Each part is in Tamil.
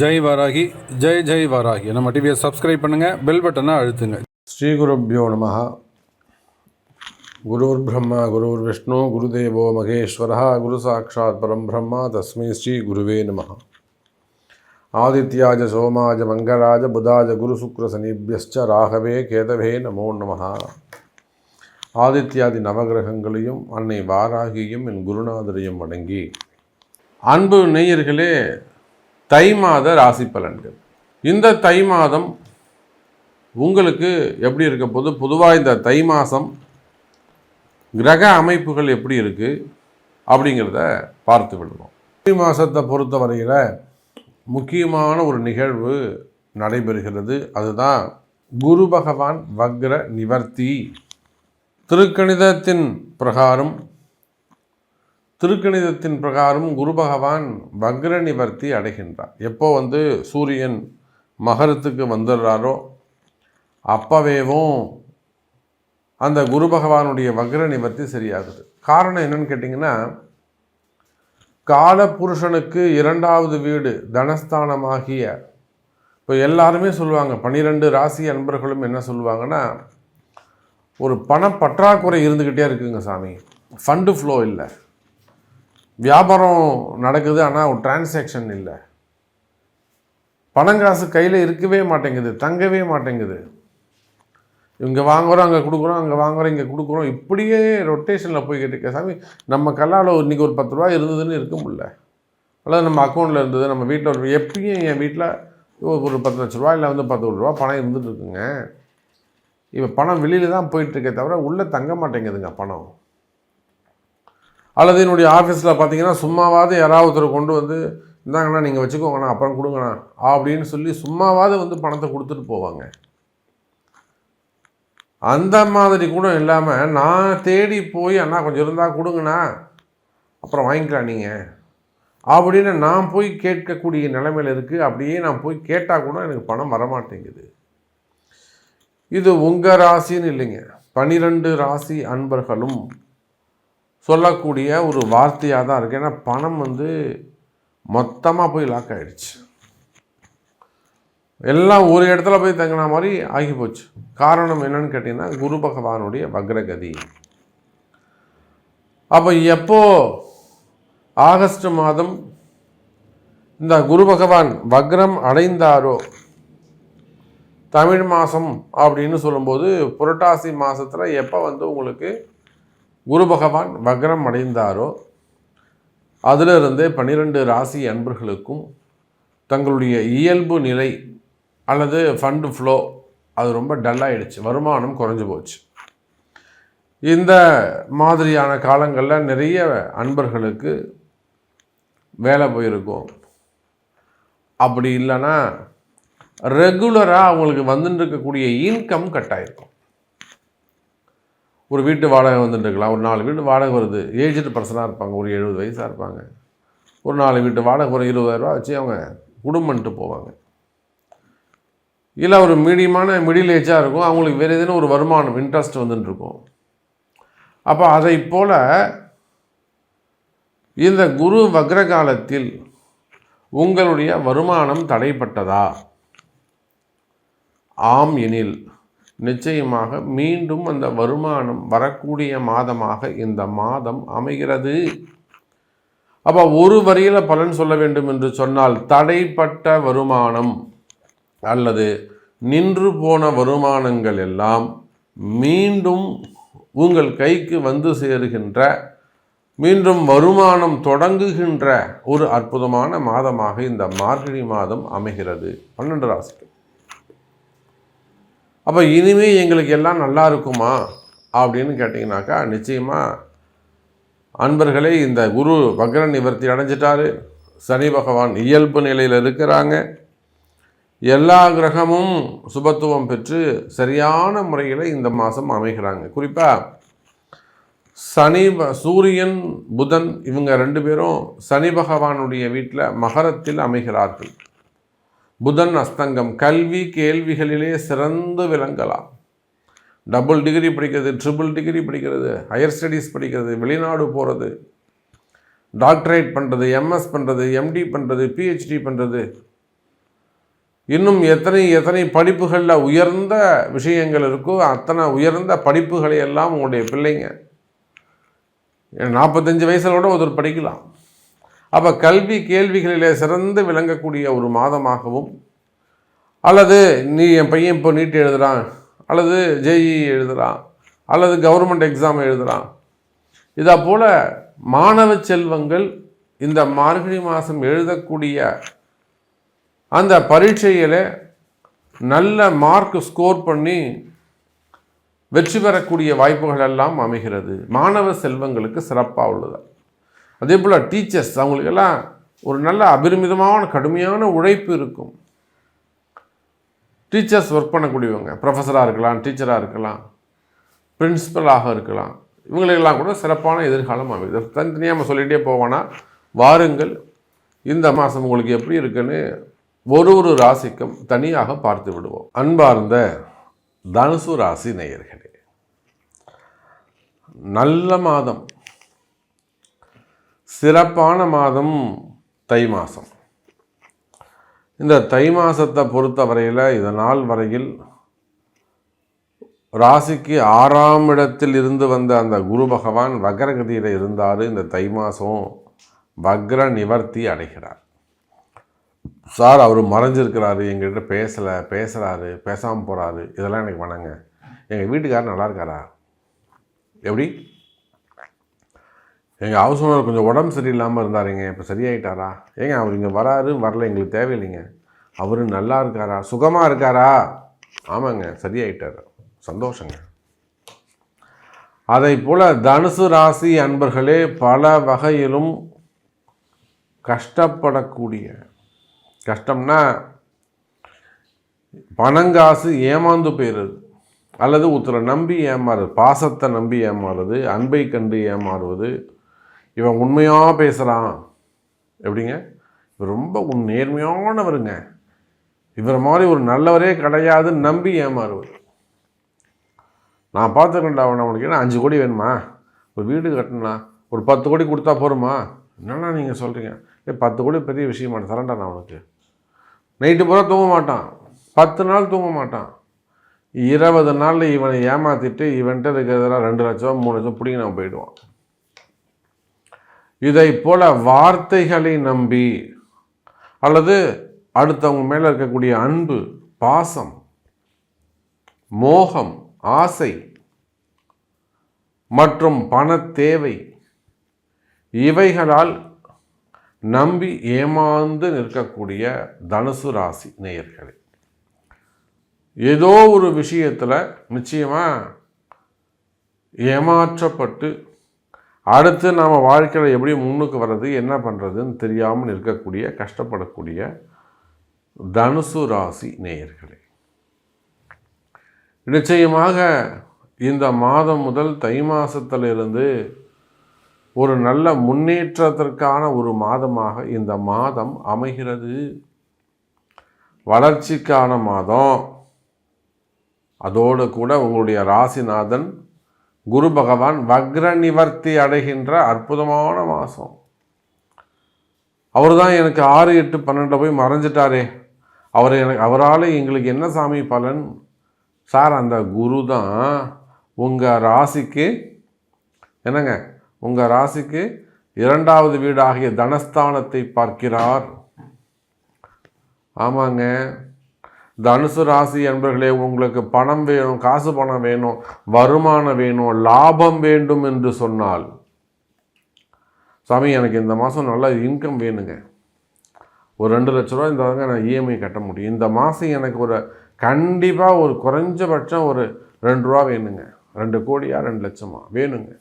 ஜெய் வாராகி ஜெய் ஜெய் வாராகி. நம்ம டிவியை சப்ஸ்கிரைப் பண்ணுங்கள் பெல் பட்டனை அழுத்துங்க. ஸ்ரீகுருப்போ நம குருர் பிரம்மா குருர் விஷ்ணு குருதேவோ மகேஸ்வர குரு சாட்சாத் பரம் பிரம்மா தஸ்மை ஸ்ரீ குருவே நம ஆதித்யாஜ சோமாஜ மங்கராஜ புதாஜ குரு சுக்ர சனிபியஸ்ச ராகவே கேதவே நமோ நம ஆதித்யாதி நவகிரகங்களையும் அன்னை வாராகியும் என் குருநாதரையும் வணங்கி. அன்பு நேயர்களே தை மாத ராசி பலன்கள். இந்த தை மாதம் உங்களுக்கு எப்படி இருக்க போது? பொதுவாக இந்த தை மாதம் கிரக அமைப்புகள் எப்படி இருக்குது அப்படிங்கிறத பார்த்து விடுவோம். தை மாதத்தை பொறுத்த வரையில் முக்கியமான ஒரு நிகழ்வு நடைபெறுகிறது. அதுதான் குரு பகவான் வக்ர நிவர்த்தி. திருக்கணிதத்தின் பிரகாரம் திருக்கணிதத்தின் பிரகாரம் குரு பகவான் வக்ர நிவர்த்தி அடைகின்றார். எப்போ வந்து சூரியன் மகரத்துக்கு வந்துடுறாரோ அப்பவேவும் அந்த குரு பகவானுடைய வக்ர நிவர்த்தி சரியாகுது. காரணம் என்னன்னு கேட்டிங்கன்னா காலபுருஷனுக்கு இரண்டாவது வீடு தனஸ்தானமாகிய இப்போ எல்லாருமே சொல்லுவாங்க பன்னிரெண்டு ராசி அன்பர்களும் என்ன சொல்லுவாங்கன்னா ஒரு பண பற்றாக்குறை இருந்துக்கிட்டே இருக்குங்க சாமி. ஃபண்டு ஃப்ளோ இல்லை. வியாபாரம் நடக்குது ஆனால் ஒரு டிரான்சாக்ஷன் இல்லை. பணங்காசு கையில் இருக்கவே மாட்டேங்குது தங்கவே மாட்டேங்குது. இங்கே வாங்குகிறோம் அங்கே கொடுக்குறோம் அங்கே வாங்குகிறோம் இங்கே கொடுக்குறோம் இப்படியே ரொட்டேஷனில் போய்கிட்டு இருக்க சாமி நம்ம கல்லால் இன்றைக்கி ஒரு பத்து ரூபா இருந்ததுன்னு இருக்க முடியல. அல்லது நம்ம அக்கௌண்ட்டில் இருந்தது நம்ம வீட்டில் ஒரு எப்பயும் என் வீட்டில் ஒரு பத்து லட்ச ரூபா இல்லை வந்து பத்து ரூபா பணம் இருந்துட்டு இருக்குங்க. இப்போ பணம் வெளியில் தான் போயிட்டுருக்கே தவிர உள்ளே தங்க மாட்டேங்குதுங்க பணம். அல்லது என்னுடைய ஆஃபீஸில் பார்த்தீங்கன்னா சும்மாவாவது யாராவது ஒருத்தர் கொண்டு வந்து இந்தாங்கண்ணா நீங்கள் வச்சுக்கோங்கண்ணா அப்புறம் கொடுங்கண்ணா அப்படின்னு சொல்லி சும்மாவாவது வந்து பணத்தை கொடுத்துட்டு போவாங்க. அந்த மாதிரி கூட இல்லாமல் நான் தேடி போய் அண்ணா கொஞ்சம் இருந்தால் கொடுங்கண்ணா அப்புறம் வாங்கிக்கலாம் நீங்கள் அப்படின்னு நான் போய் கேட்கக்கூடிய நிலைமையில் இருக்குது அப்படியே நான் போய் கேட்டால் கூட எனக்கு பணம் வரமாட்டேங்குது. இது உங்கள் ராசின்னு இல்லைங்க. பனிரெண்டு ராசி அன்பர்களும் சொல்லக்கூடிய ஒரு வார்த்தையாக தான் இருக்குது ஏன்னா பணம் வந்து மொத்தமாக போய் லாக் ஆகிடுச்சு எல்லாம் ஒரு இடத்துல போய் தங்கின மாதிரி ஆகி போச்சு. காரணம் என்னன்னு கேட்டிங்கன்னா குரு பகவானுடைய வக்ரகதி. அப்போ எப்போ ஆகஸ்ட் மாதம் இந்த குரு பகவான் வக்ரம் அடைந்தாரோ தமிழ் மாதம் அப்படின்னு சொல்லும்போது புரட்டாசி மாதத்தில் எப்போ வந்து உங்களுக்கு குரு பகவான் வக்ரம் அடைந்தாரோ அதிலிருந்தே பன்னிரெண்டு ராசி அன்பர்களுக்கும் தங்களுடைய இயல்பு நிலை அல்லது ஃபண்டு ஃப்ளோ அது ரொம்ப டல்லாகிடுச்சு வருமானம் குறைஞ்சு போச்சு. இந்த மாதிரியான காலங்களில் நிறைய அன்பர்களுக்கு வேலை போயிருக்கும். அப்படி இல்லைன்னா ரெகுலராக அவங்களுக்கு வந்துட்டு இருக்கக்கூடிய இன்கம் கட் ஆகிருக்கும் ஒரு வீட்டு வாடகை வந்துட்டு இருக்கலாம் ஒரு நாலு வீட்டு வாடகை வருது. ஏஜ்டு பர்சனாக இருப்பாங்க. ஒரு எழுபது வயசாக இருப்பாங்க. ஒரு நாலு வீட்டு வாடகை ஒரு இருபதாயிரரூவா வச்சு அவங்க குடும்பம்ட்டு போவாங்க. இல்லை ஒரு மீடியமான மிடில் ஏஜாக இருக்கும். அவங்களுக்கு வேறு எதுனா ஒரு வருமானம் இன்ட்ரெஸ்ட் வந்துட்டு இருக்கும் அப்போ அதை போல் இந்த குரு வக்ர காலத்தில் உங்களுடைய வருமானம் தடைப்பட்டதா? ஆம் எனில். நிச்சயமாக மீண்டும் அந்த வருமானம் வரக்கூடிய மாதமாக இந்த மாதம் அமைகிறது. அப்போ ஒரு வரியில் பலன் சொல்ல வேண்டும் என்று சொன்னால் தடைப்பட்ட வருமானம் அல்லது நின்று போன வருமானங்கள் எல்லாம் மீண்டும் உங்கள் கைக்கு வந்து சேருகின்ற மீண்டும் வருமானம் தொடங்குகின்ற ஒரு அற்புதமான மாதமாக இந்த மார்கழி மாதம் அமைகிறது. பன்னெண்டு ராசிக்கு அப்போ இனிமே எங்களுக்கு எல்லாம் நல்லா இருக்குமா? அப்படின்னு கேட்டிங்கனாக்கா நிச்சயமாக அன்பர்களே இந்த குரு வக்ர நிவர்த்தி அடைஞ்சிட்டாரு. சனி பகவான் இயல்பு நிலையில் இருக்கிறாங்க. எல்லா கிரகமும் சுபத்துவம் பெற்று சரியான முறையில் இந்த மாதம் அமைகிறாங்க. குறிப்பாக சனி சூரியன் புதன் இவங்க ரெண்டு பேரும் சனி பகவானுடைய வீட்டில் மகரத்தில் அமைகிறார்கள். புதன் அஸ்தங்கம். கல்வி கேள்விகளிலே சிறந்து விளங்கலாம். டபுள் டிகிரி படிக்கிறது ட்ரிபிள் டிகிரி படிக்கிறது ஹையர் ஸ்டடீஸ் படிக்கிறது வெளிநாடு போகிறது டாக்டரேட் பண்ணுறது எம்எஸ் பண்ணுறது எம்டி பண்ணுறது பிஹெச்டி பண்ணுறது இன்னும் எத்தனை எத்தனை படிப்புகளில் உயர்ந்த விஷயங்கள் இருக்கோ அத்தனை உயர்ந்த படிப்புகளை எல்லாம் உங்களுடைய பிள்ளைங்க. நாற்பத்தஞ்சு வயசில் கூட ஒருத்தர் படிக்கலாம். அப்போ கல்வி கேள்விகளிலே சிறந்து விளங்கக்கூடிய ஒரு மாதமாகவும் அல்லது நீ என் பையன் இப்போ நீட் எழுதுகிறான் அல்லது ஜேஇ எழுதுகிறான் அல்லது கவர்மெண்ட் எக்ஸாம் எழுதுகிறான் இதை போல் மாணவ செல்வங்கள் இந்த மார்கழி மாதம் எழுதக்கூடிய அந்த பரீட்சையில் நல்ல மார்க் ஸ்கோர் பண்ணி வெற்றி பெறக்கூடிய வாய்ப்புகள் எல்லாம் அமைகிறது. மாணவ செல்வங்களுக்கு சிறப்பாக உள்ளது. அதே போல் டீச்சர்ஸ் அவங்களுக்கெல்லாம் ஒரு நல்ல அபரிமிதமான கடுமையான உழைப்பு இருக்கும். டீச்சர்ஸ் ஒர்க் பண்ணக்கூடியவங்க ப்ரொஃபஸராக இருக்கலாம் டீச்சராக இருக்கலாம் பிரின்சிபலாக இருக்கலாம். இவங்களுக்கெல்லாம் கூட சிறப்பான எதிர்காலம் அமைது தனித்தனியாக நம்ம சொல்லிகிட்டே போவோன்னா வாருங்கள் இந்த மாதம் உங்களுக்கு எப்படி இருக்குன்னு ஒரு ஒரு ராசிக்கும் தனியாக பார்த்து விடுவோம். அன்பார்ந்த தனுசு ராசி நேயர்களே நல்ல மாதம். சிறப்பான மாதம் தை மாதம் இந்த தை மாதத்தை பொறுத்த வரையில் இதனால் வரையில் ராசிக்கு ஆறாம் இடத்தில் இருந்து வந்த அந்த குரு பகவான் வக்ரகதியில் இருந்தார். இந்த தை மாதம் வக்ர நிவர்த்தி அடைகிறார். சார் அவர் மறைஞ்சிருக்கிறாரு. எங்கள்கிட்ட பேசலை பேசுகிறாரு பேசாமல் போகிறாரு இதெல்லாம் எனக்கு வணங்க. எங்கள் வீட்டுக்காரர் நல்லா இருக்காரா? எப்படி? எங்கள் ஹவுஸ் ஓனர் கொஞ்சம் உடம்பு சரியில்லாமல் இருந்தாருங்க. இப்போ சரியாயிட்டாரா? ஏங்க அவர் இங்கே வராரு வரல எங்களுக்கு தேவையில்லைங்க. அவர் நல்லா இருக்காரா? சுகமாக இருக்காரா? ஆமாங்க சரியாயிட்டார். சந்தோஷங்க. அதை போல் தனுசு ராசி அன்பர்களே பல வகையிலும் கஷ்டப்படக்கூடிய கஷ்டம்னா பணங்காசு ஏமாந்து போயிடுது அல்லது ஒருத்தரை நம்பி ஏமாறுது பாசத்தை நம்பி ஏமாறுது அன்பை கண்டு ஏமாறுவது இவன் உண்மையாக பேசுகிறான் எப்படிங்க? இவர் ரொம்ப உன் நேர்மையானவருங்க. இவர் மாதிரி ஒரு நல்லவரே கிடையாது நம்பி ஏமாறுவர் நான் பார்த்துக்கண்டா அவன் அவனுக்கு என்ன அஞ்சு கோடி வேணுமா? ஒரு வீடு கட்டணும்னா ஒரு பத்து கோடி கொடுத்தா போருமா? என்னண்ணா நீங்கள் சொல்கிறீங்க ஏ பத்து கோடி பெரிய விஷயமா தரேன்டா நான் அவனுக்கு நைட்டு பூரா தூங்க மாட்டான். பத்து நாள் தூங்க மாட்டான். இருபது நாளில் இவனை ஏமாற்றிட்டு இவன்கிட்ட இருக்கிறதெல்லாம் ரெண்டு லட்சம் மூணு லட்சம் பிடிங்க நான் போயிடுவான். இதை போல வார்த்தைகளை நம்பி அல்லது அடுத்தவங்க மேலே இருக்கக்கூடிய அன்பு பாசம் மோகம் ஆசை மற்றும் பண தேவை இவைகளால் நம்பி ஏமாந்து நிற்கக்கூடிய தனுசு ராசி நேயர்களே. ஏதோ ஒரு விஷயத்தில் நிச்சயமாக ஏமாற்றப்பட்டு அடுத்து நாம் வாழ்க்கையில் எப்படி முன்னுக்கு வர்றது என்ன பண்ணுறதுன்னு தெரியாமல் இருக்கக்கூடிய கஷ்டப்படக்கூடிய தனுசு ராசி நேயர்களே. நிச்சயமாக இந்த மாதம் முதல் தை மாதத்திலிருந்து ஒரு நல்ல முன்னேற்றத்திற்கான ஒரு மாதமாக இந்த மாதம் அமைகிறது. வளர்ச்சிக்கான மாதம். அதோடு கூட உங்களுடைய ராசிநாதன் குரு பகவான் வக்ர நிவர்த்தி அடைகின்ற அற்புதமான மாதம் அவர் தான் எனக்கு ஆறு எட்டு பன்னெண்டு போய் மறைஞ்சிட்டாரே. அவர் எனக்கு அவரால் எங்களுக்கு என்ன சாமி பலன்? சார் அந்த குரு தான் உங்கள் ராசிக்கு என்னங்க உங்கள் ராசிக்கு இரண்டாவது வீடாகிய தனஸ்தானத்தை பார்க்கிறார். ஆமாங்க. தனுசு ராசி என்பர்களே உங்களுக்கு பணம் வேணும் காசு பணம் வேணும் வருமானம் வேணும் லாபம் வேண்டும் என்று சொன்னால் சாமி எனக்கு இந்த மாதம் நல்ல இன்கம் வேணுங்க. ஒரு ரெண்டு லட்ச ரூபா இந்த நான் இஎம்ஐ கட்ட முடியும். இந்த மாதம் எனக்கு ஒரு கண்டிப்பாக ஒரு குறைஞ்சபட்சம் ஒரு ரெண்டு ரூபா வேணுங்க. ரெண்டு கோடியா ரெண்டு லட்சமா? வேணுங்க.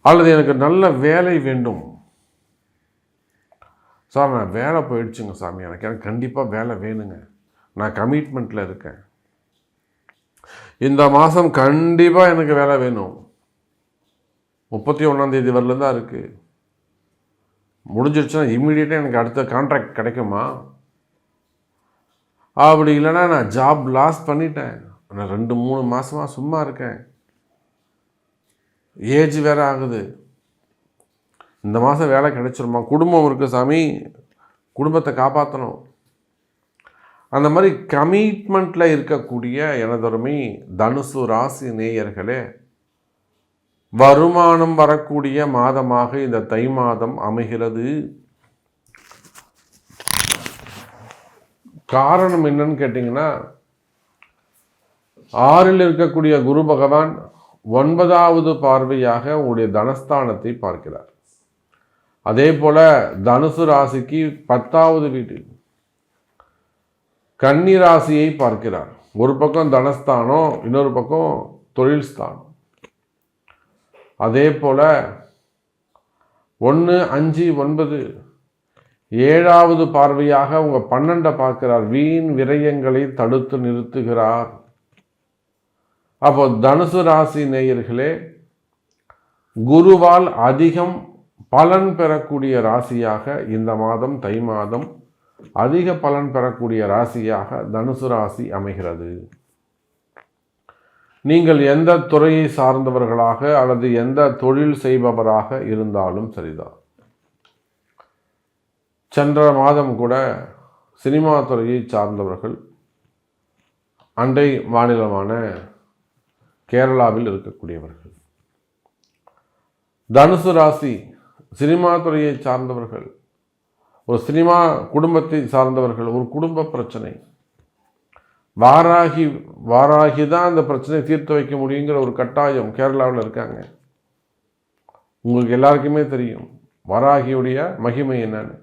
அல்லது எனக்கு நல்ல வேலை வேண்டும். சார் நான் வேலை போயிடுச்சுங்க சாமி. எனக்கு எனக்கு கண்டிப்பாக வேலை வேணுங்க. நான் கமிட்மெண்ட்டில் இருக்கேன். இந்த மாதம் கண்டிப்பாக எனக்கு வேலை வேணும். முப்பத்தி ஒன்றாந்தேதி வரல தான் இருக்குது முடிஞ்சிருச்சுன்னா இம்மீடியட்டாக எனக்கு அடுத்த கான்ட்ராக்ட் கிடைக்குமா? அப்படி இல்லைன்னா நான் ஜாப் லாஸ் பண்ணிட்டேன். நான் ரெண்டு மூணு மாதமாக சும்மா இருக்கேன். ஏஜ் வேறு ஆகுது. இந்த மாதம் வேலை கிடைச்சிருமா? குடும்பம் இருக்குது சாமி. குடும்பத்தை காப்பாற்றணும் அந்த மாதிரி கமிட்மெண்ட்டில் இருக்கக்கூடிய எனதொருமை தனுசு ராசி நேயர்களே வருமானம் வரக்கூடிய மாதமாக இந்த தை மாதம் அமைகிறது. காரணம் என்னன்னு கேட்டிங்கன்னா ஆறில் இருக்கக்கூடிய குரு பகவான் ஒன்பதாவது பார்வையாக உங்களுடைய தனஸ்தானத்தை பார்க்கிறார். அதே போல் தனுசு ராசிக்கு பத்தாவது வீட்டில் கன்னி ராசியை பார்க்கிறார். ஒரு பக்கம் தனஸ்தானம் இன்னொரு பக்கம் தொழில் ஸ்தானம். அதே போல் ஒன்று அஞ்சு ஒன்பது ஏழாவது பார்வையாக உங்க பன்னெண்டை பார்க்கிறார். வீண் விரயங்களை தடுத்து நிறுத்துகிறார். அப்போ தனுசு ராசி நேயர்களே குருவால் அதிகம் பலன் பெறக்கூடிய ராசியாக இந்த மாதம் தை மாதம் அதிக பலன் பெறக்கூடிய ராசியாக தனுசு ராசி அமைகிறது. நீங்கள் எந்த துறையை சார்ந்தவர்களாக அல்லது எந்த தொழில் செய்பவராக இருந்தாலும் சரிதான். சென்ற மாதம் கூட சினிமா துறையை சார்ந்தவர்கள் அண்டை மாநிலமான கேரளாவில் இருக்கக்கூடியவர்கள். தனுசு ராசி சினிமா துறையை சார்ந்தவர்கள் ஒரு சினிமா குடும்பத்தை சார்ந்தவர்கள் ஒரு குடும்ப பிரச்சனை. வாராகி வாராகி தான் அந்த பிரச்சனையை தீர்த்து வைக்க முடியுங்கிற ஒரு கட்டாயம் கேரளாவில் இருக்காங்க. உங்களுக்கு எல்லாருக்குமே தெரியும் வாராகியுடைய மகிமை என்னன்னு.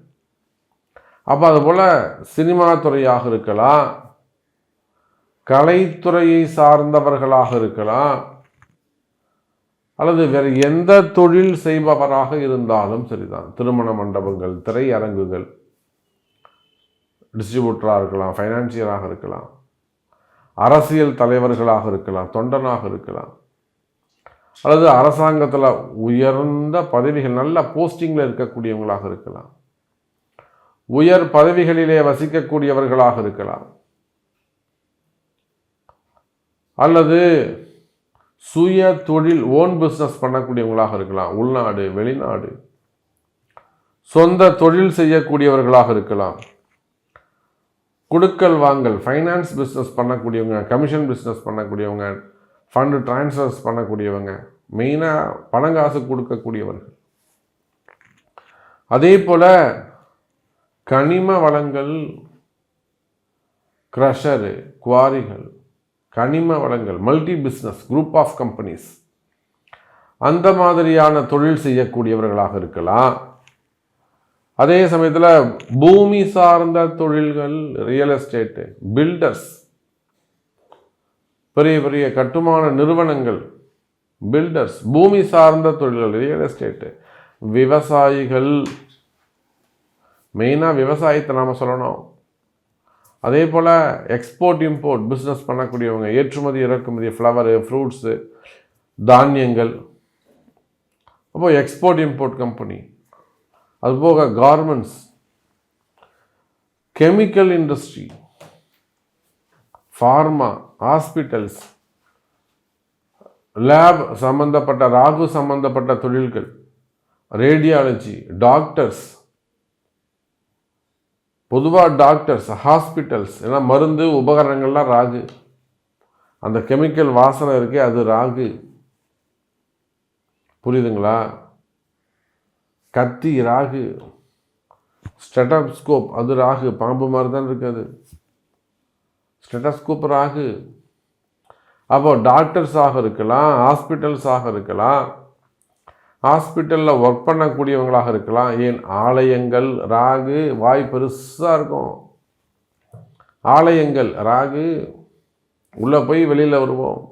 அப்போ அதுபோல் சினிமா துறையாக இருக்கலாம் கலைத்துறையை சார்ந்தவர்களாக இருக்கலாம் அல்லது வேறு எந்த தொழில் செய்பவராக இருந்தாலும் சரிதான். திருமண மண்டபங்கள் திரையரங்குகள் டிஸ்ட்ரிபியூட்டராக இருக்கலாம் ஃபைனான்சியராக இருக்கலாம் அரசியல் தலைவர்களாக இருக்கலாம் தொண்டனாக இருக்கலாம் அல்லது அரசாங்கத்தில் உயர்ந்த பதவிகள் நல்ல போஸ்டிங்கில் இருக்கக்கூடியவங்களாக இருக்கலாம் உயர் பதவிகளிலே வசிக்கக்கூடியவர்களாக இருக்கலாம் அல்லது சுய தொழில் ஓன் பிஸ்னஸ் பண்ணக்கூடியவங்களாக இருக்கலாம். உள்நாடு வெளிநாடு. சொந்த தொழில் செய்யக்கூடியவர்களாக இருக்கலாம். கொடுக்கல் வாங்கல் ஃபைனான்ஸ் பிஸ்னஸ் பண்ணக்கூடியவங்க கமிஷன் பிஸ்னஸ் பண்ணக்கூடியவங்க ஃபண்டு ட்ரான்ஸ்ஃபர்ஸ் பண்ணக்கூடியவங்க மெயினாக பணங்காசு கொடுக்கக்கூடியவர்கள். அதே போல் கனிம வளங்கள் க்ரஷரு குவாரிகள் கனிம வளங்கள் multi business group of companies அந்த மாதிரியான தொழில் செய்யக்கூடியவர்களாக இருக்கலாம். அதே சமயத்தில் பூமி சார்ந்த தொழில்கள் ரியல் எஸ்டேட்டு பில்டர்ஸ் பெரிய பெரிய கட்டுமான நிறுவனங்கள் பில்டர்ஸ் பூமி சார்ந்த தொழில்கள் ரியல் எஸ்டேட்டு விவசாயிகள். மெயினாக விவசாயத்தை நாம் சொல்லணும். அதே போல் எக்ஸ்போர்ட் இம்போர்ட் பிஸ்னஸ் பண்ணக்கூடியவங்க ஏற்றுமதி இறக்குமதி ஃப்ளவரு ஃப்ரூட்ஸு தானியங்கள். அப்போ எக்ஸ்போர்ட் இம்போர்ட் கம்பெனி அதுபோக garments chemical industry pharma hospitals lab சம்பந்தப்பட்ட ராகு சம்பந்தப்பட்ட தொழில்கள். ரேடியாலஜி டாக்டர்ஸ் பொதுவாக டாக்டர்ஸ் ஹாஸ்பிட்டல்ஸ் ஏன்னா மருந்து உபகரணங்கள்லாம் ராகு. அந்த கெமிக்கல் வாசனை இருக்கே அது ராகு. புரியுதுங்களா? கத்தி ராகு. ஸ்டெட்டஸ்கோப் அது ராகு. பாம்பு மாதிரி தான் இருக்குது ஸ்டெட்டஸ்கோப் ராகு. அப்போ டாக்டர்ஸாக இருக்கலாம் ஹாஸ்பிட்டல்ஸாக இருக்கலாம் ஹாஸ்பிட்டலில் ஒர்க் பண்ணக்கூடியவங்களாக இருக்கலாம். ஏன்? ஆலயங்கள் ராகு வாய் பெருசாக இருக்கும். ஆலயங்கள் ராகு உள்ளே போய் வெளியில் வருவோம்.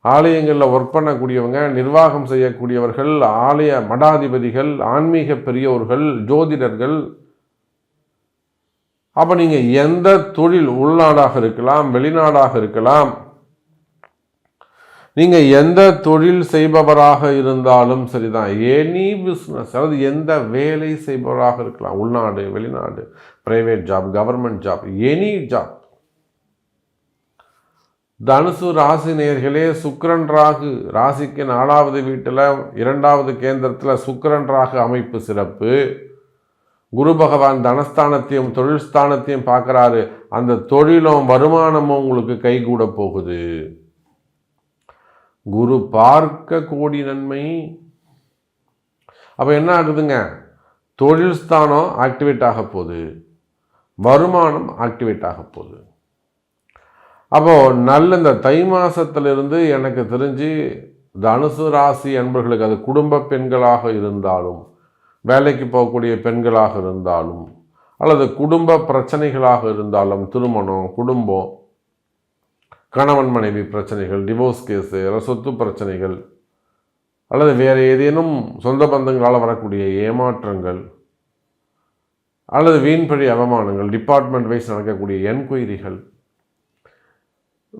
ஆலயங்களில் ஒர்க் பண்ணக்கூடியவங்க நிர்வாகம் செய்யக்கூடியவர்கள் ஆலய மடாதிபதிகள் ஆன்மீக பெரியோர்கள் ஜோதிடர்கள். அப்போ நீங்கள் எந்த தொழில் உள்நாடாக இருக்கலாம் வெளிநாடாக இருக்கலாம் நீங்கள் எந்த தொழில் செய்பவராக இருந்தாலும் சரிதான். எனி பிஸ்னஸ் அதாவது எந்த வேலை செய்பவராக இருக்கலாம். உள்நாடு வெளிநாடு private job government job any job தனுசு ராசி நேர்களே சுக்கரன் ராகு. ராசிக்கு நாலாவது வீட்டில் இரண்டாவது கேந்திரத்தில் சுக்கரன் ராகு அமைப்பு சிறப்பு. குரு பகவான் தனஸ்தானத்தையும் தொழில் ஸ்தானத்தையும் பார்க்குறாரு. அந்த தொழிலும் வருமானமும் உங்களுக்கு கைகூட போகுது. குரு பார்க்க கோடி நன்மை. அப்போ என்ன ஆகுதுங்க? தொழில் ஸ்தானம் ஆக்டிவேட் ஆக போகுது. வருமானம் ஆக்டிவேட் ஆக போகுது. அப்போது நல்ல இந்த தை மாதத்துலேருந்து எனக்கு தெரிஞ்சு தனுசு ராசி அன்பர்களுக்கு அது குடும்ப பெண்களாக இருந்தாலும் வேலைக்கு போகக்கூடிய பெண்களாக இருந்தாலும் அல்லது குடும்ப பிரச்சனைகளாக இருந்தாலும் திருமணம் குடும்பம் கணவன் மனைவி பிரச்சனைகள் டிவோர்ஸ் கேஸு சொத்து பிரச்சனைகள் அல்லது வேறு ஏதேனும் சொந்த பந்தங்களால் வரக்கூடிய ஏமாற்றங்கள் அல்லது வீண்பழி அவமானங்கள் டிபார்ட்மெண்ட் வைஸ் நடக்கக்கூடிய என்கொயரிகள்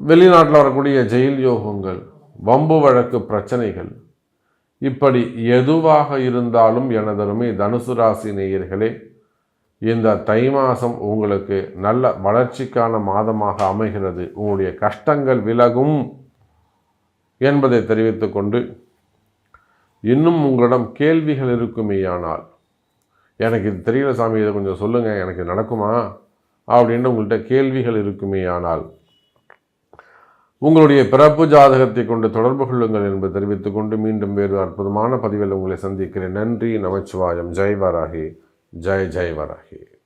வெளிநாட்டில் வரக்கூடிய ஜெயில் யோகங்கள் வம்பு வழக்கு பிரச்சனைகள் இப்படி எதுவாக இருந்தாலும் எனதருமை தனுசு ராசி நேயர்களே இந்த தை மாதம் உங்களுக்கு நல்ல வளர்ச்சிக்கான மாதமாக அமைகிறது. உங்களுடைய கஷ்டங்கள் விலகும் என்பதை தெரிவித்துக்கொண்டு இன்னும் உங்களிடம் கேள்விகள் இருக்குமேயானால் எனக்கு இது தெரியல சாமி இதை கொஞ்சம் சொல்லுங்கள் எனக்கு நடக்குமா அப்படின்னு உங்கள்கிட்ட கேள்விகள் இருக்குமேயானால் உங்களுடைய பிறப்பு ஜாதகத்தை கொண்டு தொடர்பு கொள்ளுங்கள் என்பதை தெரிவித்துக்கொண்டு மீண்டும் வேறு அற்புதமான பதிவில் உங்களை சந்திக்கிறேன். நன்றி நமச்சிவாயம். ஜெய்வாராகி. வராகி ஜெய் ஜெய் வராகி